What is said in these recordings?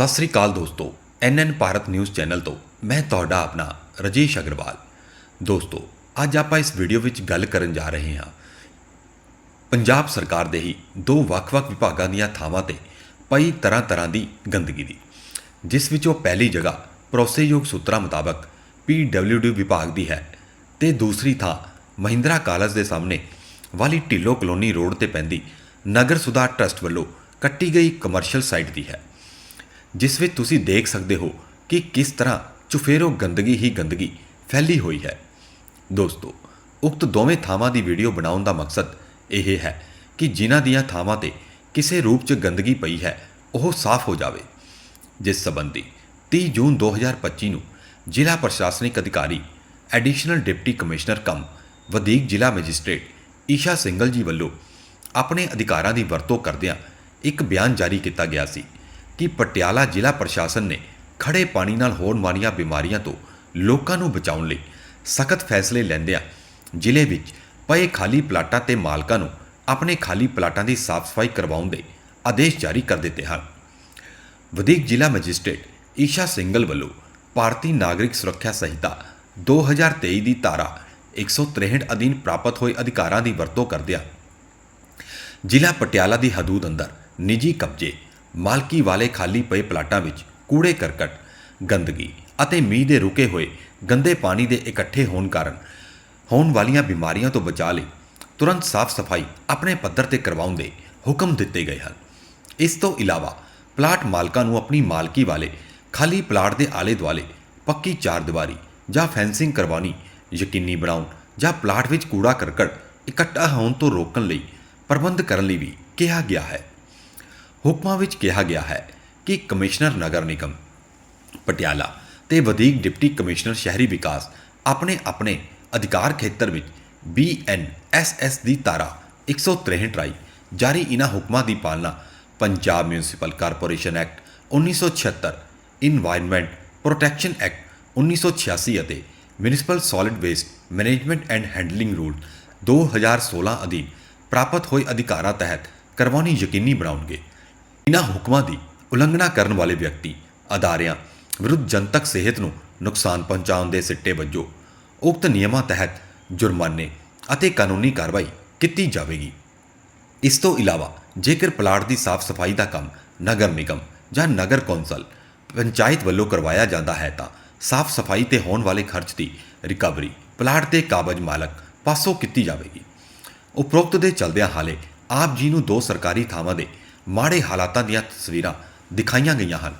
ਸਤਿ ਸ੍ਰੀ ਅਕਾਲ ਦੋਸਤੋ ਐਨਐਨ ਭਾਰਤ ਨਿਊਜ਼ ਚੈਨਲ ਤੋਂ ਮੈਂ ਤੁਹਾਡਾ ਆਪਣਾ ਰਜੇਸ਼ ਅਗਰਵਾਲ। ਦੋਸਤੋ, ਅੱਜ ਆਪਾਂ ਇਸ ਵੀਡੀਓ ਵਿੱਚ ਗੱਲ ਕਰਨ ਜਾ ਰਹੇ ਹਾਂ। ਪੰਜਾਬ ਸਰਕਾਰ ਦੇ ਹੀ ਦੋ ਵੱਖ-ਵੱਖ ਵਿਭਾਗਾਂ ਦੀਆਂ ਥਾਵਾਂ ਤੇ ਪਈ ਤਰ੍ਹਾਂ-ਤਰ੍ਹਾਂ ਦੀ ਗੰਦਗੀ ਦੀ, ਜਿਸ ਵਿੱਚੋਂ ਪਹਿਲੀ ਜਗ੍ਹਾ ਭਰੋਸੇਯੋਗ ਸੂਤਰਾਂ ਮੁਤਾਬਕ ਪੀਡਬਲਯੂਡੀ ਵਿਭਾਗ ਦੀ ਹੈ ਤੇ ਦੂਸਰੀ ਥਾਂ ਮਹਿੰਦਰਾ ਕਾਲਜ ਦੇ ਸਾਹਮਣੇ ਵਾਲੀ ਢਿੱਲੋ ਕਲੋਨੀ ਰੋਡ ਤੇ ਪੈਂਦੀ ਨਗਰ ਸੁਧਾਰ ਟਰਸਟ ਵੱਲੋਂ ਕੱਟੀ ਗਈ ਕਮਰਸ਼ੀਅਲ ਸਾਈਟ ਦੀ ਹੈ। ਜਿਸ ਵਿੱਚ ਤੁਸੀਂ ਦੇਖ ਸਕਦੇ ਹੋ ਕਿ ਕਿਸ ਤਰ੍ਹਾਂ ਚੁਫੇਰੋ ਗੰਦਗੀ ਹੀ ਗੰਦਗੀ ਫੈਲੀ ਹੋਈ ਹੈ। ਦੋਸਤੋ, ਉਕਤ ਦੋਵੇਂ ਥਾਵਾਂ ਦੀ ਵੀਡੀਓ ਬਣਾਉਣ ਦਾ ਮਕਸਦ ਇਹ ਹੈ ਕਿ ਜਿਨ੍ਹਾਂ ਦੀਆਂ ਥਾਵਾਂ ਤੇ ਕਿਸੇ ਰੂਪ 'ਚ ਗੰਦਗੀ ਪਈ ਹੈ, ਉਹ ਸਾਫ਼ ਹੋ ਜਾਵੇ। ਜਿਸ ਸੰਬੰਧੀ 30 ਜੂਨ 2025 ਨੂੰ ਜ਼ਿਲ੍ਹਾ ਪ੍ਰਸ਼ਾਸਨਿਕ ਅਧਿਕਾਰੀ, ਐਡੀਸ਼ਨਲ ਡਿਪਟੀ ਕਮਿਸ਼ਨਰ ਕਮ ਵਧੀਕ ਜ਼ਿਲ੍ਹਾ ਮੈਜਿਸਟ੍ਰੇਟ ਈਸ਼ਾ ਸਿੰਘਲ ਜੀ ਵੱਲੋਂ ਆਪਣੇ ਅਧਿਕਾਰਾਂ ਦੀ ਵਰਤੋਂ ਕਰਦਿਆਂ ਇੱਕ ਬਿਆਨ ਜਾਰੀ ਕੀਤਾ ਗਿਆ ਸੀ। ਕਿ ਪਟਿਆਲਾ ਜ਼ਿਲ੍ਹਾ ਪ੍ਰਸ਼ਾਸਨ ਨੇ ਖੜੇ ਪਾਣੀ ਨਾਲ ਹੋਣ ਵਾਲੀਆਂ ਬਿਮਾਰੀਆਂ ਤੋਂ ਲੋਕਾਂ ਨੂੰ ਬਚਾਉਣ ਲਈ ਸਖਤ ਫੈਸਲੇ ਲੈਂਦਿਆਂ ਜ਼ਿਲ੍ਹੇ ਵਿੱਚ ਪਏ ਖਾਲੀ ਪਲਾਟਾਂ ਤੇ ਮਾਲਕਾਂ ਨੂੰ ਆਪਣੇ ਖਾਲੀ ਪਲਾਟਾਂ ਦੀ ਸਾਫ਼ ਸਫ਼ਾਈ ਕਰਵਾਉਣ ਦੇ ਆਦੇਸ਼ ਜਾਰੀ ਕਰ ਦਿੱਤੇ ਹਨ। ਵਧੀਕ ਜ਼ਿਲ੍ਹਾ ਮੈਜਿਸਟ੍ਰੇਟ ਈਸ਼ਾ ਸਿੰਘਲ ਵੱਲੋਂ ਭਾਰਤੀ ਨਾਗਰਿਕ ਸੁਰੱਖਿਆ ਸੰਹਿਤਾ 2023 ਦੀ ਧਾਰਾ 163 ਅਧੀਨ ਪ੍ਰਾਪਤ ਹੋਏ ਅਧਿਕਾਰਾਂ ਦੀ ਵਰਤੋਂ ਕਰਦਿਆਂ ਜ਼ਿਲ੍ਹਾ ਪਟਿਆਲਾ ਦੀ ਹਦੂਦ ਅੰਦਰ ਨਿੱਜੀ ਕਬਜ਼ੇ ਮਾਲਕੀ ਵਾਲੇ ਖਾਲੀ ਪਏ ਪਲਾਟਾਂ ਵਿੱਚ ਕੂੜੇ ਕਰਕਟ, ਗੰਦਗੀ ਅਤੇ ਮੀਂਹ ਦੇ ਰੁਕੇ ਹੋਏ ਗੰਦੇ ਪਾਣੀ ਦੇ ਇਕੱਠੇ ਹੋਣ ਕਾਰਨ ਹੋਣ ਵਾਲੀਆਂ ਬਿਮਾਰੀਆਂ ਤੋਂ ਬਚਾਅ ਲਈ ਤੁਰੰਤ ਸਾਫ਼ ਸਫ਼ਾਈ ਆਪਣੇ ਪੱਧਰ ਤੇ ਕਰਵਾਉਣ ਦੇ ਹੁਕਮ ਦਿੱਤੇ ਗਏ ਹਨ। ਇਸ ਤੋਂ ਇਲਾਵਾ ਪਲਾਟ ਮਾਲਕਾਂ ਨੂੰ ਆਪਣੀ ਮਾਲਕੀ ਵਾਲੇ ਖਾਲੀ ਪਲਾਟ ਦੇ ਆਲੇ ਦੁਆਲੇ ਪੱਕੀ ਚਾਰਦੀਵਾਰੀ ਜਾਂ ਫੈਂਸਿੰਗ ਕਰਵਾਉਣੀ ਯਕੀਨੀ ਬਣਾਉਣ ਜਾਂ ਪਲਾਟ ਵਿੱਚ ਕੂੜਾ ਕਰਕਟ ਇਕੱਠਾ ਹੋਣ ਤੋਂ ਰੋਕਣ ਲਈ ਪ੍ਰਬੰਧ ਕਰਨ ਲਈ ਵੀ ਕਿਹਾ ਗਿਆ ਹੈ। ਹੁਕਮਾਂ ਵਿੱਚ ਕਿਹਾ ਗਿਆ ਹੈ ਕਿ ਕਮਿਸ਼ਨਰ ਨਗਰ ਨਿਗਮ, ਪਟਿਆਲਾ ਤੇ ਵਧੀਕ ਡਿਪਟੀ ਕਮਿਸ਼ਨਰ ਸ਼ਹਿਰੀ ਵਿਕਾਸ ਆਪਣੇ ਆਪਣੇ ਅਧਿਕਾਰ ਖੇਤਰ ਵਿੱਚ ਬੀਐਨਐਸਐਸ ਦੀ ਧਾਰਾ 163 ਰਾਈ ਜਾਰੀ ਇਹਨਾਂ ਹੁਕਮਾਂ ਦੀ ਪਾਲਣਾ Punjab municipal corporation act 1976 environment protection act 1986 ਅਤੇ municipal solid waste management and handling rule 2016 ਅਧੀਨ ਪ੍ਰਾਪਤ ਹੋਏ ਅਧਿਕਾਰਾਂ ਤਹਿਤ ਕਰਵਾਉਣੀ ਯਕੀਨੀ ਬਣਾਉਣਗੇ। ਇਹਨਾਂ ਹੁਕਮਾਂ ਦੀ ਉਲੰਘਣਾ ਕਰਨ ਵਾਲੇ ਵਿਅਕਤੀ, ਅਦਾਰਿਆਂ ਵਿਰੁੱਧ ਜਨਤਕ ਸਿਹਤ ਨੂੰ ਨੁਕਸਾਨ ਪਹੁੰਚਾਉਣ ਦੇ ਸਿੱਟੇ ਵਜੋਂ ਉਕਤ ਨਿਯਮਾਂ ਤਹਿਤ ਜੁਰਮਾਨੇ ਅਤੇ ਕਾਨੂੰਨੀ ਕਾਰਵਾਈ ਕੀਤੀ ਜਾਵੇਗੀ। ਇਸ ਤੋਂ ਇਲਾਵਾ ਜੇਕਰ ਪਲਾਟ ਦੀ ਸਾਫ਼ ਸਫ਼ਾਈ ਦਾ ਕੰਮ ਨਗਰ ਨਿਗਮ ਜਾਂ ਨਗਰ ਕੌਂਸਲ ਪੰਚਾਇਤ ਵੱਲੋਂ ਕਰਵਾਇਆ ਜਾਂਦਾ ਹੈ ਤਾਂ ਸਾਫ਼ ਸਫ਼ਾਈ ਤੇ ਹੋਣ ਵਾਲੇ ਖਰਚ ਦੀ ਰਿਕਵਰੀ ਪਲਾਟ ਦੇ ਕਾਬਜ ਮਾਲਕ ਪਾਸੋਂ ਕੀਤੀ ਜਾਵੇਗੀ। ਉਪਰੋਕਤ ਦੇ ਚਲਦਿਆਂ ਹਾਲੇ ਆਪ ਜੀ ਨੂੰ ਦੋ ਸਰਕਾਰੀ ਥਾਵਾਂ ਦੇ ਮਾੜੇ ਹਾਲਾਤਾਂ ਦੀਆਂ ਤਸਵੀਰਾਂ ਦਿਖਾਈਆਂ ਗਈਆਂ ਹਨ।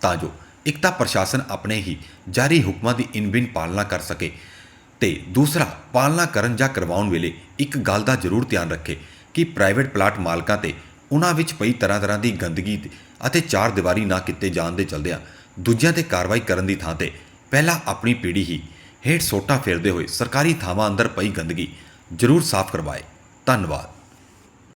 ਤਾਂ ਜੋ ਇੱਕ ਤਾਂ ਪ੍ਰਸ਼ਾਸਨ ਆਪਣੇ ਹੀ ਜਾਰੀ ਹੁਕਮਾਂ ਦੀ ਇਨਬਿਨ ਪਾਲਣਾ ਕਰ ਸਕੇ ਤੇ ਦੂਸਰਾ, ਪਾਲਣਾ ਕਰਨ ਜਾਂ ਕਰਵਾਉਣ ਵੇਲੇ ਇੱਕ ਗੱਲ ਦਾ ਜ਼ਰੂਰ ਧਿਆਨ ਰੱਖੇ ਕਿ ਪ੍ਰਾਈਵੇਟ ਪਲਾਟ ਮਾਲਕਾਂ ਤੇ ਉਹਨਾਂ ਵਿੱਚ ਪਈ ਤਰ੍ਹਾਂ ਤਰ੍ਹਾਂ ਦੀ ਗੰਦਗੀ ਅਤੇ ਚਾਰ ਦੀਵਾਰੀ ਨਾ ਕੀਤੇ ਜਾਣ ਦੇ ਚਲਦਿਆਂ ਦੂਜਿਆਂ ਤੇ ਕਾਰਵਾਈ ਕਰਨ ਦੀ ਥਾਂ ਤੇ ਪਹਿਲਾਂ ਆਪਣੀ ਪੀੜ੍ਹੀ ਹੀ ਹੇਠ ਸੋਟਾ ਫੇਰਦੇ ਹੋਏ ਸਰਕਾਰੀ ਥਾਵਾਂ ਅੰਦਰ ਪਈ ਗੰਦਗੀ ਜ਼ਰੂਰ ਸਾਫ਼ ਕਰਵਾਏ। ਧੰਨਵਾਦ।